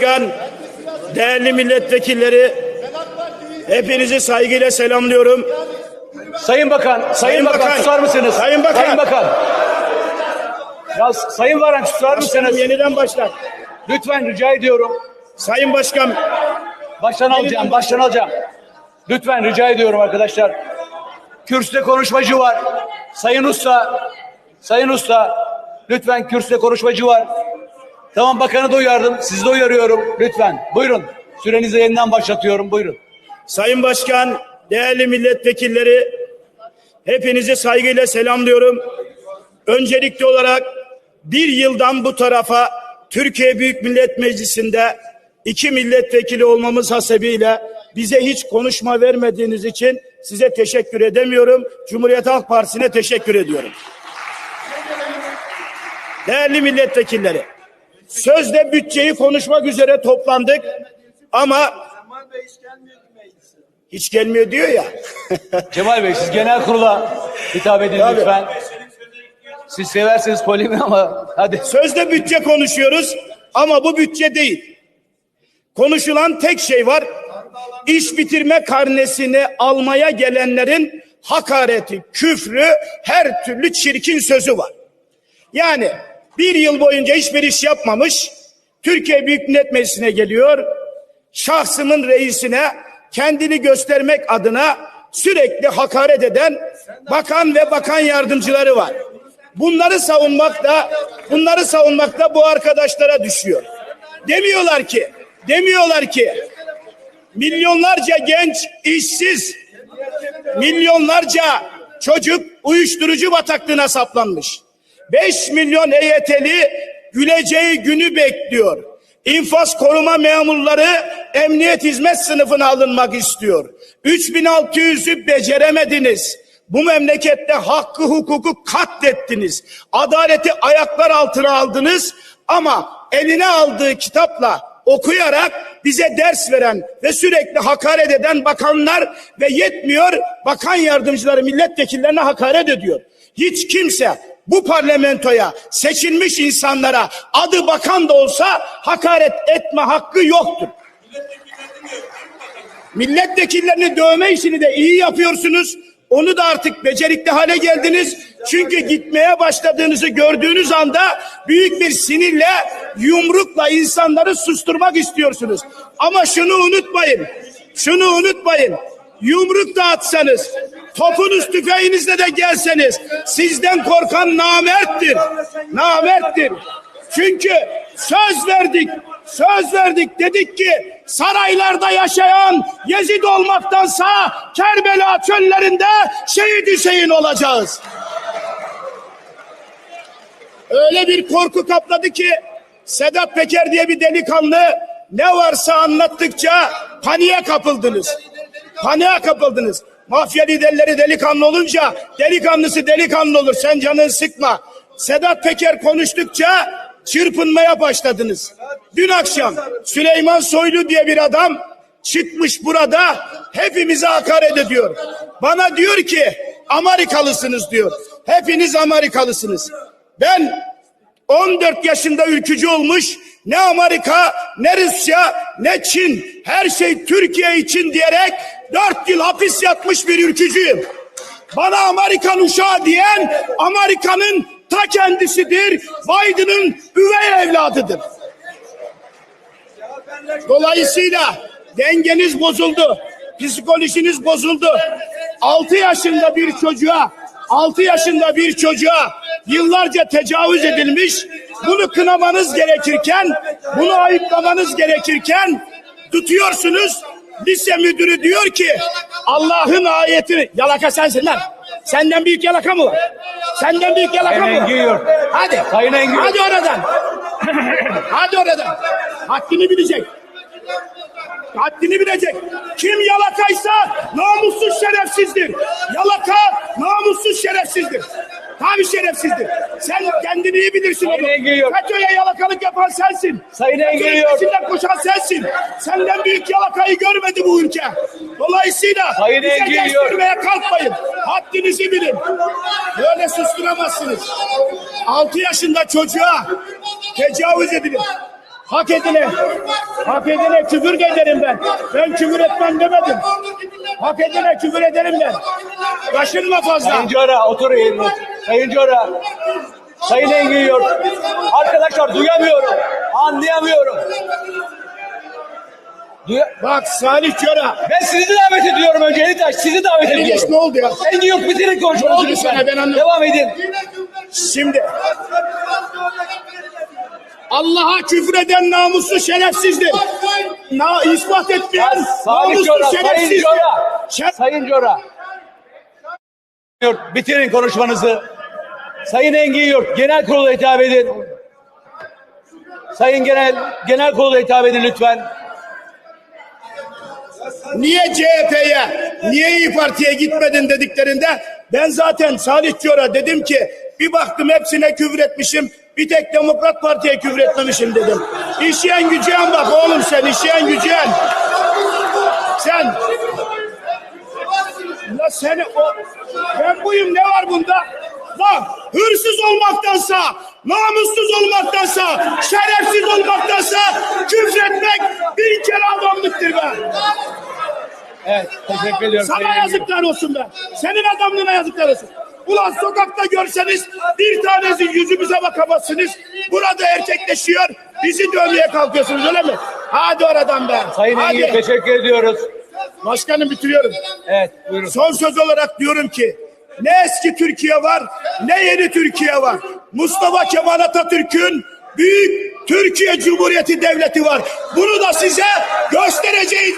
Başkan, değerli milletvekilleri, hepinizi saygıyla selamlıyorum. Sayın Bakan, Sayın, Sayın Bakan, Bakan, susar mısınız? Sayın Bakan. Sayın Bakan. Ya Sayın Varank susar Başkanım mısınız? yeniden başlar. Lütfen rica ediyorum. Sayın Başkan, Baştan alacağım, baştan alacağım. Lütfen rica ediyorum arkadaşlar. Kürsüde konuşmacı var. Sayın Usta, Sayın Usta, lütfen kürsüde konuşmacı var. Tamam bakanı da uyardım, sizi de uyarıyorum. Lütfen, buyurun. Sürenizi yeniden başlatıyorum, buyurun. Sayın Başkan, değerli milletvekilleri, hepinizi saygıyla selamlıyorum. Öncelikli olarak bir yıldan bu tarafa Türkiye Büyük Millet Meclisi'nde iki milletvekili olmamız hasebiyle bize hiç konuşma vermediğiniz için size teşekkür edemiyorum. Cumhuriyet Halk Partisi'ne teşekkür ediyorum. Değerli milletvekilleri, sözde bütçeyi konuşmak üzere toplandık ama hiç gelmiyor diyor ya. Cemal Bey siz genel kurula hitap edin Tabii. lütfen. Siz seversiniz polimi ama hadi. Sözde bütçe konuşuyoruz ama bu bütçe değil. Konuşulan tek şey var. İş bitirme karnesini almaya gelenlerin hakareti, küfrü, her türlü çirkin sözü var. Yani bir yıl boyunca hiçbir iş yapmamış, Türkiye Büyük Millet Meclisi'ne geliyor, şahsımın reisine kendini göstermek adına sürekli hakaret eden bakan ve bakan yardımcıları var. Bunları savunmak da bunları savunmak da bu arkadaşlara düşüyor. Demiyorlar ki, demiyorlar ki milyonlarca genç işsiz, milyonlarca çocuk uyuşturucu bataklığına saplanmış. 5 milyon EYT'li güleceği günü bekliyor. İnfaz koruma memurları emniyet hizmet sınıfına alınmak istiyor. 3600'ü beceremediniz. Bu memlekette hakkı hukuku katlettiniz. Adaleti ayaklar altına aldınız ama eline aldığı kitapla okuyarak bize ders veren ve sürekli hakaret eden bakanlar ve yetmiyor bakan yardımcıları milletvekillerine hakaret ediyor. Hiç kimse bu parlamentoya seçilmiş insanlara adı bakan da olsa hakaret etme hakkı yoktur. Milletvekillerini dövme işini de iyi yapıyorsunuz. Onu da artık becerikli hale geldiniz. Çünkü gitmeye başladığınızı gördüğünüz anda büyük bir sinirle, yumrukla insanları susturmak istiyorsunuz. Ama şunu unutmayın. Şunu unutmayın. Yumruk da atsanız, topunuz tüfeğinizle de gelseniz sizden korkan namerttir. Namerttir. Çünkü söz verdik, söz verdik dedik ki saraylarda yaşayan Yezid olmaktansa Kerbela çöllerinde şehit Hüseyin olacağız. Öyle bir korku kapladı ki Sedat Peker diye bir delikanlı ne varsa anlattıkça paniğe kapıldınız. Paniğe kapıldınız. Mafya liderleri delikanlı olunca delikanlısı delikanlı olur. Sen canını sıkma. Sedat Peker konuştukça çırpınmaya başladınız. Dün akşam Süleyman Soylu diye bir adam çıkmış burada hepimize hakaret ediyor. Bana diyor ki Amerikalısınız diyor. Hepiniz Amerikalısınız. Ben 14 yaşında ülkücü olmuş ne Amerika ne Rusya ne Çin her şey Türkiye için diyerek 4 yıl hapis yatmış bir ülkücüyüm. Bana Amerikan uşağı diyen Amerika'nın ta kendisidir. Biden'ın üvey evladıdır. Dolayısıyla dengeniz bozuldu. Psikolojiniz bozuldu. 6 yaşında bir çocuğa 6 yaşında bir çocuğa yıllarca tecavüz edilmiş. Bunu kınamanız gerekirken, bunu ayıplamanız gerekirken tutuyorsunuz. Lise müdürü diyor ki Allah'ın ayetini yalaka sensin lan. Senden büyük yalaka mı var? Senden büyük yalaka mı var? Hadi. Hadi oradan. Hadi oradan. Haddini bilecek. Haddini bilecek. Kim yalakaysa namussuz şerefsizdir. Yalaka namussuz şerefsizdir. Tabii şerefsizdir. Sen kendini iyi bilirsin Sayın oğlum. FETÖ'ye yalakalık yapan sensin. Sayın Engin FETÖ'nün yok. peşinden koşan sensin. Senden büyük yalakayı görmedi bu ülke. Dolayısıyla Sayın bize geçtirmeye kalkmayın. Haddinizi bilin. Böyle susturamazsınız. 6 yaşında çocuğa tecavüz edilir. Hak edine, hak edine küfür ederim ben. Ben küfür etmem demedim. Hak edine küfür ederim ben. Kaşınma fazla. Cora otur yerine. Sayın Cora. Sayın Engin Yurt. Arkadaşlar duyamıyorum. Anlayamıyorum. Duya Bak Salih Cora. ben sizi davet ediyorum önce Elitaş. Sizi davet iş ediyorum. ne oldu ya? Engin Yurt bitirin Ne konuşmanızı oldu sana? Ben anlamadım. Devam edin. Şimdi Allah'a küfür eden namuslu şerefsizdir. Na, ispat etmeyen Salih namuslu Cora, Sayın şerefsizdir. Cora. Şer- Sayın Cora. Yurt, Bitirin konuşmanızı. Sayın Engin Yurt, genel kurula hitap edin. Sayın Genel Genel Kurula hitap edin lütfen. Niye CHP'ye, niye İyi Parti'ye gitmedin dediklerinde ben zaten Salih Cora dedim ki bir baktım hepsine küfür etmişim. Bir tek Demokrat Parti'ye küfür etmemişim dedim. İşeyen gücüyen bak oğlum sen işeyen gücüyen. Sen Seni o ben buyum ne var bunda? Lan hırsız olmaktansa, namussuz olmaktansa, şerefsiz olmaktansa küfretmek bin kere adamlıktır be. Evet, teşekkür ediyorum. Sana Engin yazıklar olsun be. Senin adamlığına yazıklar olsun. Ulan sokakta görseniz bir tanesi yüzümüze bakamazsınız. Burada erkekleşiyor. Bizi dövmeye kalkıyorsunuz öyle mi? Hadi oradan be. Sayın Engin Hadi. teşekkür ediyoruz. Başkanım bitiriyorum. Evet, buyurun. Son söz olarak diyorum ki ne eski Türkiye var ne yeni Türkiye var. Mustafa Kemal Atatürk'ün büyük Türkiye Cumhuriyeti Devleti var. Bunu da size göstereceğiz.